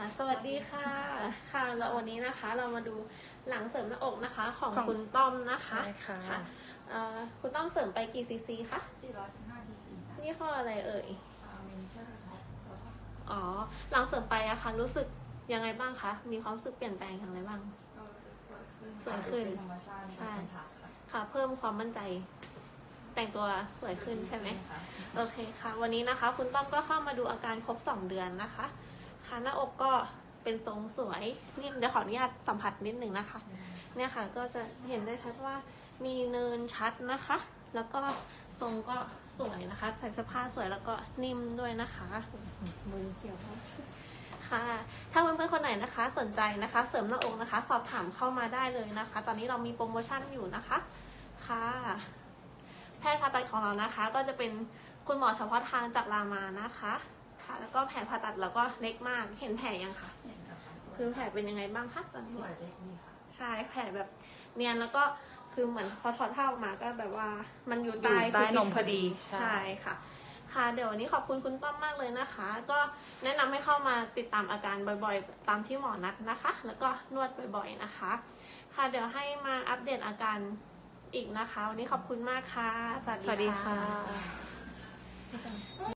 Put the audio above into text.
ค่ะ สวัสดีค่ะ ค่ะแล้ววันนี้นะคะ เรามาดูหลังเสริมหน้าอกนะคะ ของของ คุณต้อมนะคะใช่ค่ะ เอ่อคุณต้อมเสริมไปกี่ซีซีคะ415 cc ค่ะยี่ห้ออะไรเอ่ยอ่าเมนเทอร์ท็อปท็อปอ๋อ หลังเสริมไปอะคะรู้สึกยังไงบ้างคะ มีความรู้สึกเปลี่ยนแปลงอย่างไรบ้าง ก็รู้สึกสวยขึ้นสวยขึ้น เป็นธรรมชาติใช่เป็นถักค่ะค่ะ เพิ่มความมั่นใจ แต่งตัวสวยขึ้นใช่ไหม ค่ะ โอเคค่ะ วันนี้นะคะ คุณต้อมก็เข้ามาดูอาการครบ 2 เดือนนะคะ คะหน้าอกก็เป็นทรงสวยนี่เดี๋ยวขออนุญาตสัมผัสนิดหนึ่งนะคะ เนี่ยค่ะก็จะเห็นได้ชัดว่ามีเนินชัดนะคะ แล้วก็ทรงก็สวยนะคะ ใส่เสื้อผ้าสวยแล้วก็นิ่มด้วยนะคะมือเกี่ยวค่ะ ถ้าเพื่อนๆคนไหนนะคะ สนใจนะคะ เสริมหน้าอกนะคะ สอบถามเข้ามาได้เลยนะคะ ตอนนี้เรามีโปรโมชั่นอยู่นะคะค่ะแพทย์ผ่าตัดของเรานะคะ ก็จะเป็นคุณหมอเฉพาะทางจากรามานะคะ แล้วก็แผลผ่าตัดเราก็เล็กมาก เห็นแผลยังคะเห็นนะคะสวยคือแผลเป็นยังไงบ้างคะตอนสนี้วยเล็กดีค่ะ ใช่แผลแบบเนียนแล้วก็คือเหมือนพอถอดผ้าออกมาก็แบบว่า มันอยู่อยู่ใต้ใต้พื้นมพอดีใช่ค่ะ ค่ะ เดี๋ยววันนี้ขอบคุณคุณต้อมมากเลยนะคะ ก็แนะนำให้เข้ามาติดตามอาการบ่อยๆ ตามที่หมอนัดนะคะ แล้วก็นวดบ่อยๆนะคะ ค่ะเดี๋ยวให้มาอัปเดตอาการอีกนะคะ วันนี้ขอบคุณมากค่ะ สวัสสวัสดีค่ะ ค่ะ